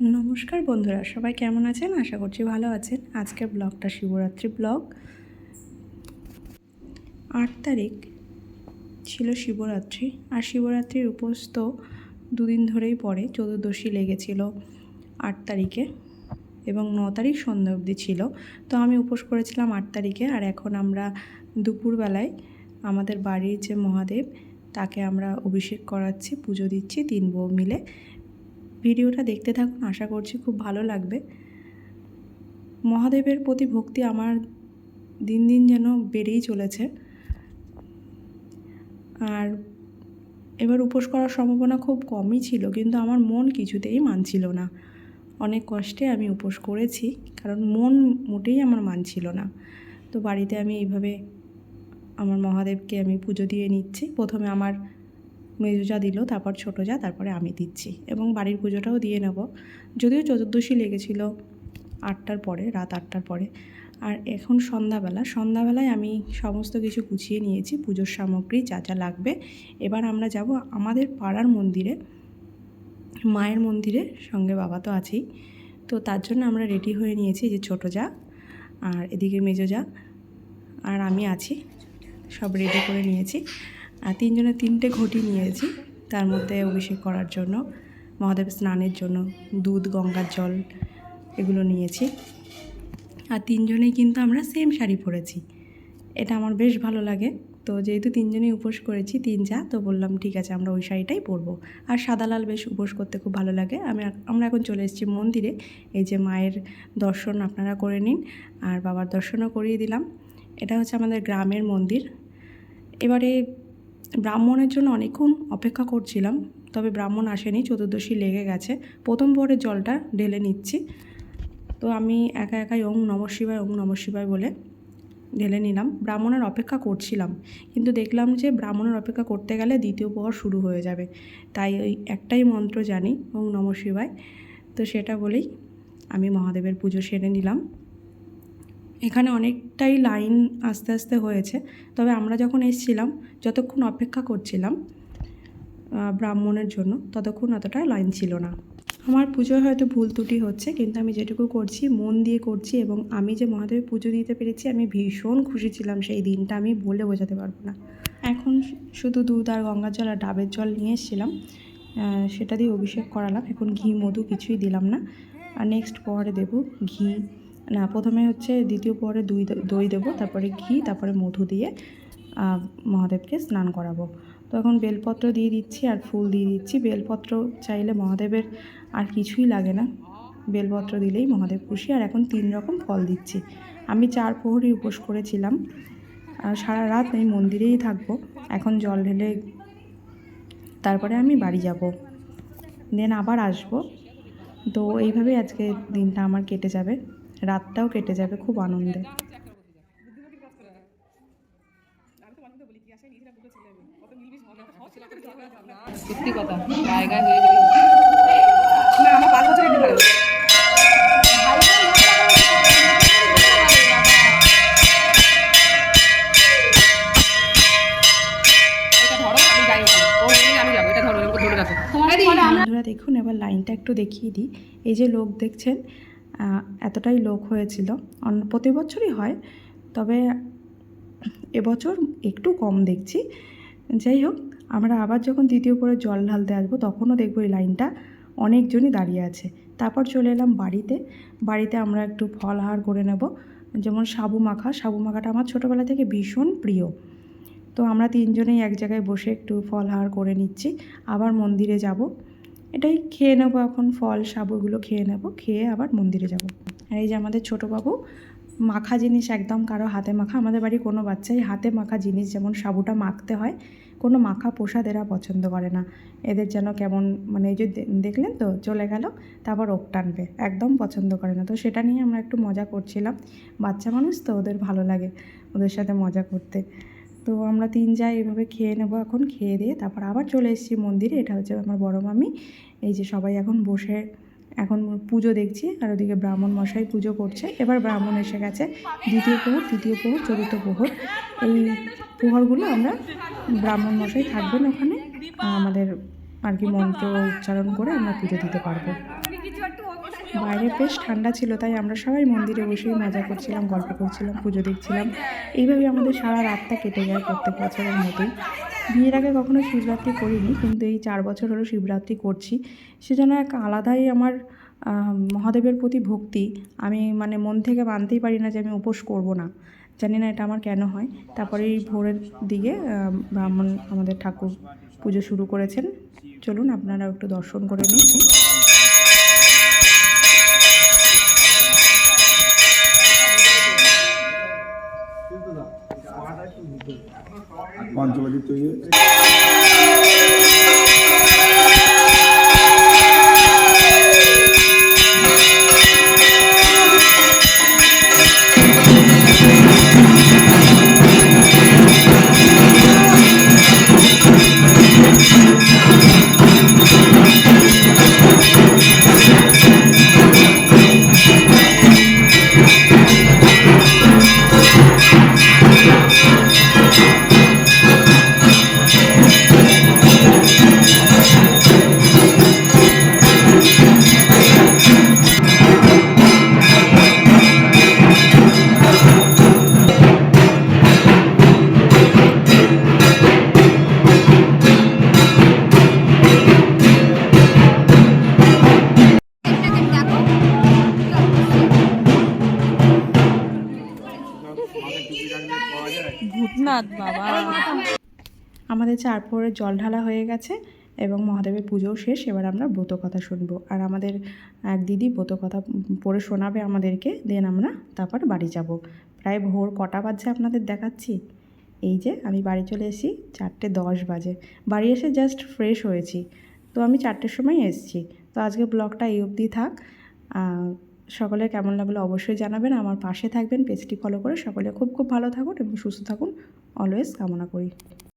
নমস্কার বন্ধুরা, সবাই কেমন আছেন? আশা করছি ভালো আছেন। আজকের ব্লগটা শিবরাত্রি ব্লগ। আট তারিখ ছিল শিবরাত্রি, আর শিবরাত্রির উপোস তো দুদিন ধরেই পরে চতুর্দশী লেগেছিল আট তারিখে এবং ন তারিখ সন্ধ্যা অবধি ছিল। তো আমি উপোস করেছিলাম আট তারিখে, আর এখন আমরা দুপুরবেলায় আমাদের বাড়ির যে মহাদেব, তাকে আমরা অভিষেক করাচ্ছি, পুজো দিচ্ছি তিন বউ মিলে। ভিডিওটা দেখতে থাকুন, আশা করছি খুব ভালো লাগবে। মহাদেবের প্রতি ভক্তি আমার দিন দিন যেন বেড়েই চলেছে। আর এবার উপোস করার সম্ভাবনা খুব কমই ছিল, কিন্তু আমার মন কিছুতেই মানছিল না। অনেক কষ্টে আমি উপোস করেছি, কারণ মন মোটেই আমার মানছিল না। তো বাড়িতে আমি এইভাবে আমার মহাদেবকে আমি পুজো দিয়ে নিচ্ছি। প্রথমে আমার মেজো যা দিল, তারপর ছোটো যা তারপরে আমি দিচ্ছি এবং বাড়ির পুজোটাও দিয়ে নেব। যদিও চতুর্দশী লেগেছিল আটটার পরে, রাত আটটার পরে। আর এখন সন্ধ্যাবেলা, সন্ধ্যাবেলায় আমি সমস্ত কিছু গুছিয়ে নিয়েছি, পুজোর সামগ্রী যা যা লাগবে। এবার আমরা যাব আমাদের পাড়ার মন্দিরে, মায়ের মন্দিরে, সঙ্গে বাবা তো আছেই। তো তার জন্য আমরা রেডি হয়ে নিয়েছি যে ছোটো যা আর এদিকে মেজো যা আর আমি আছি, সব রেডি করে নিয়েছি। আর তিনজনে তিনটে ঘটি নিয়েছি। তার মধ্যে অভিষেক করার জন্য মহাদেব স্নানের জন্য দুধ, গঙ্গার জল এগুলো নিয়েছি। আর তিনজনেই কিন্তু আমরা সেম শাড়ি পরেছি। এটা আমার বেশ ভালো লাগে। তো যেহেতু তিনজনেই উপোস করেছি, তিন যা, তো বললাম ঠিক আছে, আমরা ওই শাড়িটাই পরবো। আর সাদা লাল বেশ উপোস করতে খুব ভালো লাগে। আমি আমরা এখন চলে এসেছি মন্দিরে। এই যে মায়ের দর্শন আপনারা করে নিন। আর বাবার দর্শনও করিয়ে দিলাম। এটা হচ্ছে আমাদের গ্রামের মন্দির। এবারে ব্রাহ্মণের জন্য অনেকক্ষণ অপেক্ষা করছিলাম, তবে ব্রাহ্মণ আসেনি, চতুর্দশী লেগে গেছে। প্রথম পরে জলটা ঢেলে নিচ্ছি। তো আমি একা একাই ওং নম শিবায়, ওং নম শিবায় বলে ঢেলে নিলাম। ব্রাহ্মণের অপেক্ষা করছিলাম, কিন্তু দেখলাম যে ব্রাহ্মণের অপেক্ষা করতে গেলে দ্বিতীয় প্রহর শুরু হয়ে যাবে। তাই ওই একটাই মন্ত্র জানি, ওং নম শিবায়। তো সেটা বলেই আমি মহাদেবের পুজো সেরে নিলাম। এখানে অনেকটাই লাইন আস্তে আস্তে হয়েছে। তবে আমরা যখন এসেছিলাম, যতক্ষণ অপেক্ষা করছিলাম ব্রাহ্মণের জন্য, ততক্ষণ অতটা লাইন ছিল না। আমার পুজো হয়তো ভুল ত্রুটি হচ্ছে, কিন্তু আমি যেটুকু করছি, মন দিয়ে করছি এবং আমি যে মহাদেবের পুজো দিতে পেরেছি, আমি ভীষণ খুশি ছিলাম সেই দিনটা। আমি বলে বোঝাতে পারব না। এখন শুধু দুধ আর গঙ্গার জল আর ডাবের জল নিয়ে এসেছিলাম। সেটা দিয়ে অভিষেক করালাম। এখন ঘি, মধু কিছুই দিলাম না। আর নেক্সট পরে দেব ঘি। না, প্রথমে হচ্ছে দ্বিতীয় পরে দই দই দেবো, তারপরে ঘি, তারপরে মধু দিয়ে মহাদেবকে স্নান করাবো। তো এখন বেলপত্র দিয়ে দিচ্ছি আর ফুল দিয়ে দিচ্ছি। বেলপত্র চাইলে মহাদেবের আর কিছুই লাগে না। বেলপত্র দিলেই মহাদেব খুশি। আর এখন তিন রকম ফল দিচ্ছি। আমি চার প্রহরই উপোস করেছিলাম। আর সারা রাত আমি মন্দিরেই থাকব। এখন জল ঢেলে তারপরে আমি বাড়ি যাব। দেন আবার আসব। তো এইভাবেই আজকে দিনটা আমার কেটে যাবে। রাতটাও কেটে যাবে খুব আনন্দে। সত্যি কথা জায়গায় হয়ে গেলে না আমার পাঁচ বন্ধুরা দেখুন এবার লাইনটা একটু দেখিয়ে দিই। এই যে লোক দেখছেন এতটাই লোক হয়েছিল। প্রতি বছরই হয়, তবে এবছর একটু কম দেখছি। যাই হোক, আমরা আবার যখন দ্বিতীয় করে জল ঢালতে আসব, তখনও দেখব এই লাইনটা অনেকজনই দাঁড়িয়ে আছে। তারপর চলে এলাম বাড়িতে। বাড়িতে আমরা একটু ফলহার করে নেব। যেমন সাবু মাখা, সাবু মাখাটা আমার ছোটোবেলা থেকে ভীষণ প্রিয়। তো আমরা তিনজনেই এক জায়গায় বসে একটু ফলহার করে নিচ্ছি। আবার মন্দিরে যাব। এটাই খেয়ে নেব এখন, ফল, সাবুগুলো খেয়ে নেব, খেয়ে আবার মন্দিরে যাব। আর এই যে আমাদের ছোটো বাবু, মাখা জিনিস একদম কারও হাতে মাখা, আমাদের বাড়ির কোনো বাচ্চাই হাতে মাখা জিনিস, যেমন সাবুটা মাখতে হয়, কোনো মাখা প্রসাদ এরা পছন্দ করে না। এদের যেন কেমন মানে এই যে দেখলেন তো, চলে গেল, তারপর ওক টানবে, একদম পছন্দ করে না। তো সেটা নিয়ে আমরা একটু মজা করছিলাম। বাচ্চা মানুষ তো, ওদের ভালো লাগে, ওদের সাথে মজা করতে। তো আমরা তিন যাই, এভাবে খেয়ে নেব এখন, খেয়ে দিয়ে তারপর আবার চলে এসেছি মন্দিরে। এটা হচ্ছে আমার বড় মামি। এই যে সবাই এখন বসে, এখন পুজো দেখছি আর ওদিকে ব্রাহ্মণ মশাই পুজো করছে। এবার ব্রাহ্মণ এসে গেছে, দ্বিতীয় প্রহর, তৃতীয় প্রহর, চতুর্থ প্রহর। এই প্রহরগুলো আমরা ব্রাহ্মণ মশাই থাকবেন ওখানে। আমাদের আর কি মন্ত্র উচ্চারণ করে আমরা পুজো দিতে পারব। বাইরে বেশ ঠান্ডা ছিল, তাই আমরা সবাই মন্দিরে বসেই মজা করছিলাম, গল্প করছিলাম, পুজো দেখছিলাম। এইভাবে আমাদের সারা রাতটা কেটে যায় প্রত্যেক বছরের মতোই। বিয়ের আগে কখনো শিবরাত্রি করিনি, কিন্তু এই চার বছর হলো শিবরাত্রি করছি। সেজন্য এক আলাদাই আমার মহাদেবের প্রতি ভক্তি। আমি মানে মন থেকে মানতেই পারি না যে আমি উপোস করব না। জানি না এটা আমার কেন হয়। তারপরে এই ভোরের দিকে ব্রাহ্মণ আমাদের ঠাকুর পুজো শুরু করেছেন। চলুন আপনারা একটু দর্শন করে নিন পঞ্চবাদী তৈরি আমাদের চার প্রহরের জল ঢালা হয়ে গেছে এবং মহাদেবের পুজোও শেষ। এবার আমরা ব্রত কথা শুনব। আর আমাদের এক দিদি ব্রত কথা পড়ে শোনাবে আমাদেরকে। দেন আমরা তারপর বাড়ি যাব। প্রায় ভোর কটা বাজছে আপনাদের দেখাচ্ছি? এই যে আমি বাড়ি চলে এসেছি চারটে দশ বাজে। বাড়ি এসে জাস্ট ফ্রেশ হয়েছি। তো আমি চারটের সময় এসেছি। তো আজকে ব্লগটা এই অবধি থাক। আহ, সকলের কেমন লাগল অবশ্যই জানাবেন। আমার পাশে থাকবেন। পেজটি ফলো করে সকলে খুব খুব ভালো থাকুন এবং সুস্থ থাকুন। অলওয়েজ কামনা করি।